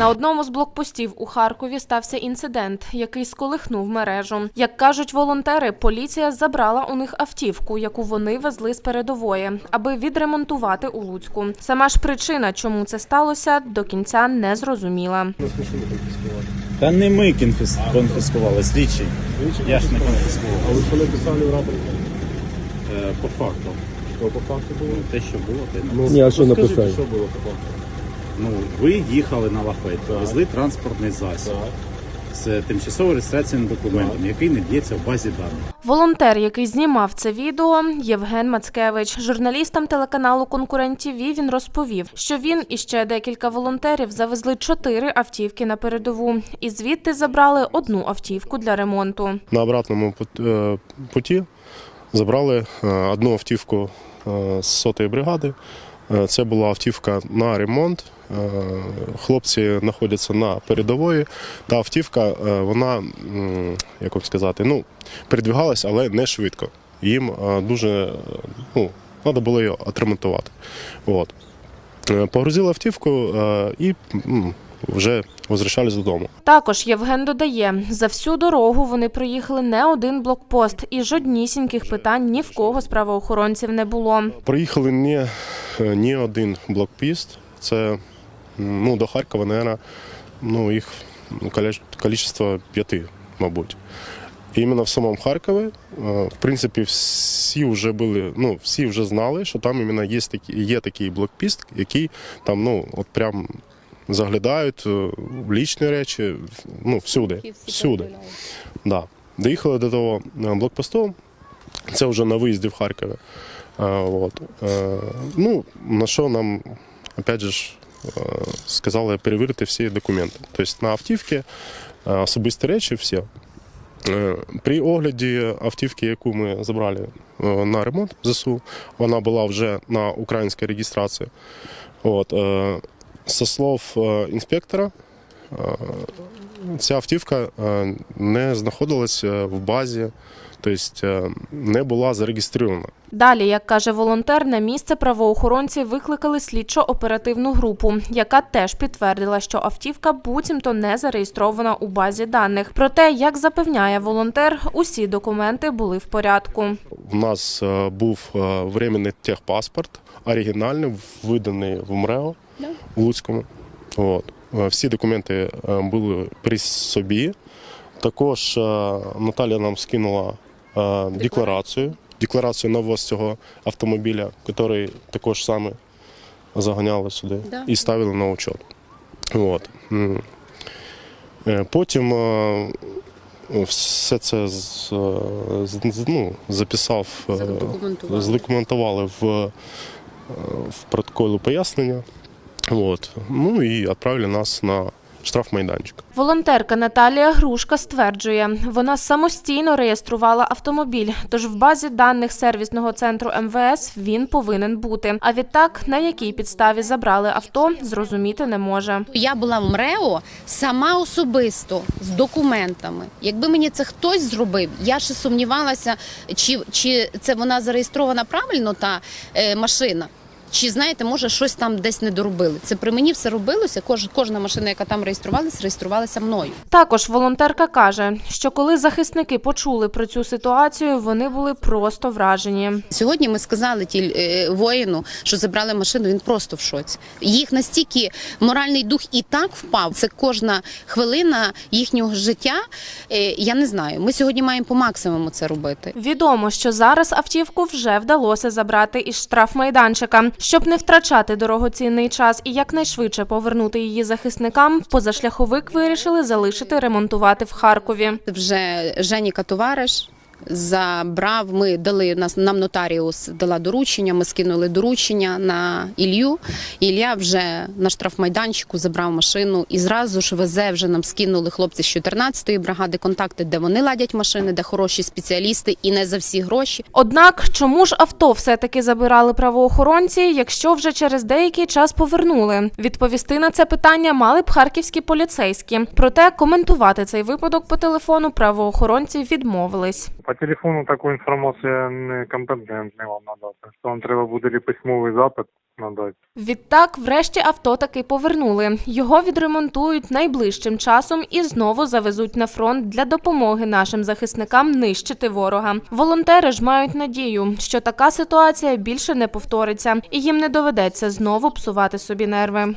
На одному з блокпостів у Харкові стався інцидент, який сколихнув мережу. Як кажуть волонтери, поліція забрала у них автівку, яку вони везли з передової, аби відремонтувати у Луцьку. Сама ж причина, чому це сталося, до кінця не зрозуміла. Та не ми конфіс- конфіскували, слідчий. Я ж не конфіскував. А ви коли писали в рапорт, Е, По факту. то по факту було? Те, що було, те Ну. Ні, а що написали? Що було по факту? Ну, ви їхали на лафет, везли транспортний засіб Так. з тимчасово реєстраційним документом, який не б'ється в базі даних. Волонтер, який знімав це відео, Євген Мацкевич. Журналістам телеканалу Конкурент ТВ він розповів, що він і ще декілька волонтерів завезли чотири автівки на передову, і звідти забрали одну автівку для ремонту. На обратному е, путі забрали е, одну автівку е, з сотої бригади. Це була автівка на ремонт. Хлопці знаходяться на передової. Та автівка, е, вона, як вам сказати, ну, передвигалась, але не швидко. Їм е, дуже е, ну, треба було її отремонтувати. От. Погрузили автівку і вже возвращались додому. Також Євген додає, за всю дорогу вони проїхали не один блокпост, і жоднісіньких питань ні в кого з правоохоронців не було. Проїхали не, не один блокпіст. Це ну, до Харкова, мабуть, ну, їх кількість п'яти, мабуть. Іменно в самому Харкові, е, в принципі, всі вже були, ну, всі вже знали, що там іменно є такий, є такий блокпіст, який там, ну, от прям заглядають е, в лічні речі, ну, всюди. Всюди. Да. Доїхали до того е, блокпосту, це вже на виїзді в Харкові. А, от. Е, ну, на що нам, опять же, ж, е, сказали перевірити всі документи. Тобто на автівки, е, особисті речі, всі. Е, При огляді автівки, яку ми забрали е, на ремонт ЗСУ, вона була вже на українській реєстрації. От, е, со слов інспектора, ця автівка е, не знаходилася в базі, тобто е, не була зареєстрована. Далі, як каже волонтер, на місце правоохоронці викликали слідчо-оперативну групу, яка теж підтвердила, що автівка буцімто не зареєстрована у базі даних. Проте, як запевняє волонтер, усі документи були в порядку. У нас е, був е, временний техпаспорт, оригінальний, виданий в МРЕО в Луцькому. От. Е, Всі документи е, були при собі. Також е, Наталя нам скинула декларацію, декларацію на ввоз цього автомобіля, який також саме заганяли сюди і ставили на учет. От. Потім все це з, ну, записав, Задокументували. в, в протоколі пояснення. От. Ну і відправили нас на штрафмайданчик. Волонтерка Наталія Грушка стверджує, вона самостійно реєструвала автомобіль, тож в базі даних сервісного центру МВС він повинен бути. А відтак, на якій підставі забрали авто, зрозуміти не може. Я була в МРЕО сама особисто з документами. Якби мені це хтось зробив, я ще сумнівалася, чи, чи це вона зареєстрована правильно та е, машина. Чи знаєте, може щось там десь не доробили? Це при мені все робилося. Кож, кожна машина, яка там реєструвалася, реєструвалася мною. Також волонтерка каже, що коли захисники почули про цю ситуацію, вони були просто вражені. Сьогодні ми сказали ті е, воїну, що забрали машину. Він просто в шоці. Їх настільки моральний дух і так впав. Це кожна хвилина їхнього життя. Е, я не знаю. Ми сьогодні маємо по максимуму це робити. Відомо, що зараз автівку вже вдалося забрати із штрафмайданчика. Щоб не втрачати дорогоцінний час і якнайшвидше повернути її захисникам, позашляховик вирішили залишити ремонтувати в Харкові. Вже Женіка товариш. Забрав, ми дали нас нам нотаріус дала доручення. Ми скинули доручення на Ілью. Ілля вже на штрафмайданчику забрав машину і зразу ж везе. Вже нам скинули хлопці з 14-ї бригади контакти, де вони ладять машини, де хороші спеціалісти, і не за всі гроші. Однак, чому ж авто все-таки забирали правоохоронці, якщо вже через деякий час повернули? Відповісти на це питання мали б харківські поліцейські. Проте коментувати цей випадок по телефону правоохоронці відмовились. По телефону таку інформацію не компетентний вам надати. Вам треба буде лі письмовий запит надати. Відтак, врешті авто таки повернули. Його відремонтують найближчим часом і знову завезуть на фронт для допомоги нашим захисникам нищити ворога. Волонтери ж мають надію, що така ситуація більше не повториться, і їм не доведеться знову псувати собі нерви.